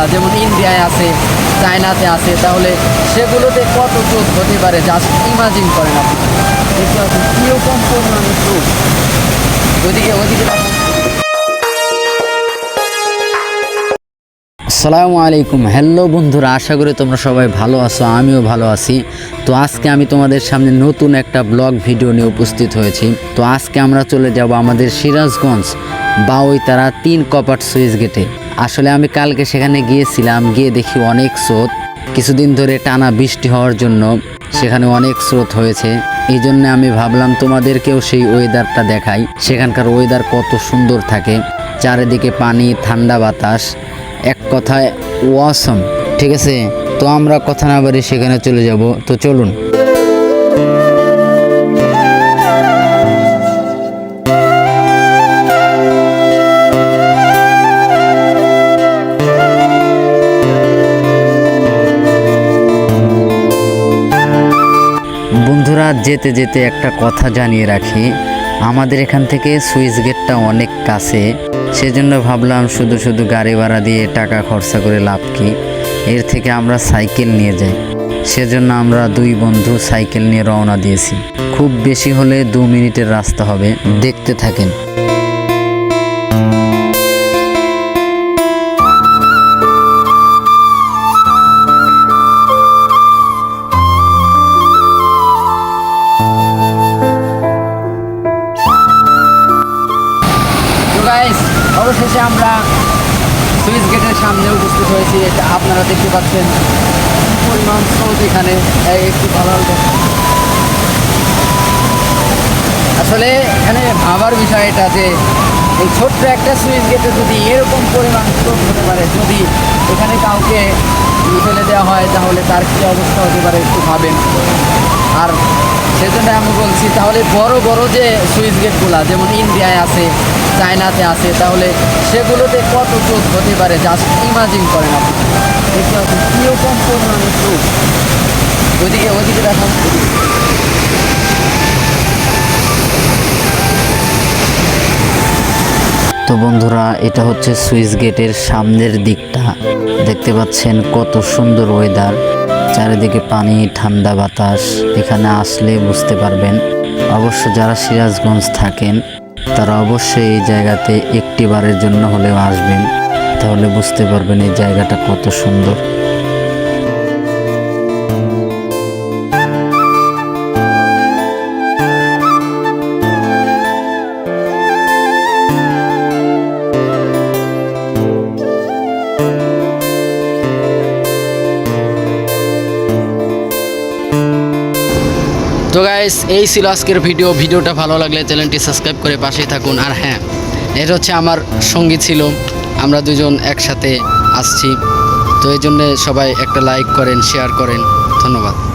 গুলা যেমন ইন্ডিয়ায় আছে, চায়নাতে আছে, তাহলে সেগুলোতে কত স্রোত হতে পারে? জাস্ট ইমাজিন করেন আপনি। দেখতে পাচ্ছেন ওইদিকে ওইদিকে দেখেন। আসসালামু আলাইকুম। হ্যালো বন্ধুরা, আশা করি তোমরা সবাই ভালো আছো, আমিও ভালো আছি। তো আজকে আমি তোমাদের সামনে নতুন একটা ব্লগ ভিডিও নিয়ে উপস্থিত হয়েছি। তো আজকে আমরা চলে যাব আমাদের সিরাজগঞ্জ বাউইতারা তিন কপাট সুইচ গেটে। আসলে আমি কালকে সেখানে গিয়েছিলাম, গিয়ে দেখি অনেক স্রোত। কিছুদিন ধরে টানা বৃষ্টি হওয়ার জন্য সেখানে অনেক স্রোত হয়েছে। এই জন্য আমি ভাবলাম তোমাদেরকেও সেই ওয়েদারটা দেখাই। সেখানকার ওয়েদার কত সুন্দর থাকে। চারিদিকে পানি, ঠান্ডা বাতাস। এক কথায় ওয়াসম ঠিক আছে? তো আমরা কথা না বাড়ি সেখানে চলে যাব। তো চলুন। যেতে যেতে একটা কথা জানিয়ে রাখি। আমাদের এখান থেকে সুইচ গেটটা অনেক কাছে। সেজন্য ভাবলাম শুধু শুধু গাড়ি ভাড়া দিয়ে টাকা খরচা করে লাভ কি? এর থেকে আমরা সাইকেল নিয়ে যাই। সেজন্য আমরা দুই বন্ধু সাইকেল নিয়ে রওনা দিয়েছি। খুব বেশি হলে দু মিনিটের রাস্তা হবে। দেখতে থাকেন। গাইস অবশেষে আমরা সুইচ গেটের সামনে উপস্থিত হয়েছি। এটা আপনারা দেখতে পাচ্ছেন। পরিমাণ স্রোত এখানে। একটু ভালো আসলে এখানে ভাবার বিষয় এটা যে, এই ছোট্ট একটা সুইচ গেটে যদি এরকম পরিমাণ স্রোত হতে পারে, যদি এখানে কাউকে ফেলে দেওয়া হয়, তাহলে তার কী অবস্থা হতে পারে একটু ভাবেন। আর সেজন্য আমি বলছি, তাহলে বড় বড় যে সুইচ গেটগুলা, যেমন ইন্ডিয়ায় আছে, চায়নাতে আছে, তাহলে সেগুলোতে কত স্রোত হতে পারে? জাস্ট ইমাজিন করেন আপনি। দেখতে পাচ্ছেন কীরকম পরিমাণে স্রোত। ওইদিকে ওইদিকে দেখান। তো বন্ধুরা, এটা হচ্ছে সুইচ গেটের সামনের দিকটা। দেখতে পাচ্ছেন কত সুন্দর ওয়েদার চারিদিকে পানি, ঠান্ডা বাতাস, এখানে আসলে বুঝতে পারবেন। অবশ্য যারা সিরাজগঞ্জ থাকেন, তারা অবশ্যই এই জায়গাতে একটি বারের জন্য হলেও আসবেন। তাহলে বুঝতে পারবেন এই জায়গাটা কত সুন্দর। তো গাইস এই ছিল আজকের ভিডিও ভিডিওটা ভালো লাগলে চ্যানেলটি সাবস্ক্রাইব করে পাশেই থাকুন। আর হ্যাঁ এটা হচ্ছে আমার সঙ্গী ছিল। আমরা দুজন একসাথে আসছি। তো এই জন্যে সবাই একটা লাইক করেন শেয়ার করেন। ধন্যবাদ।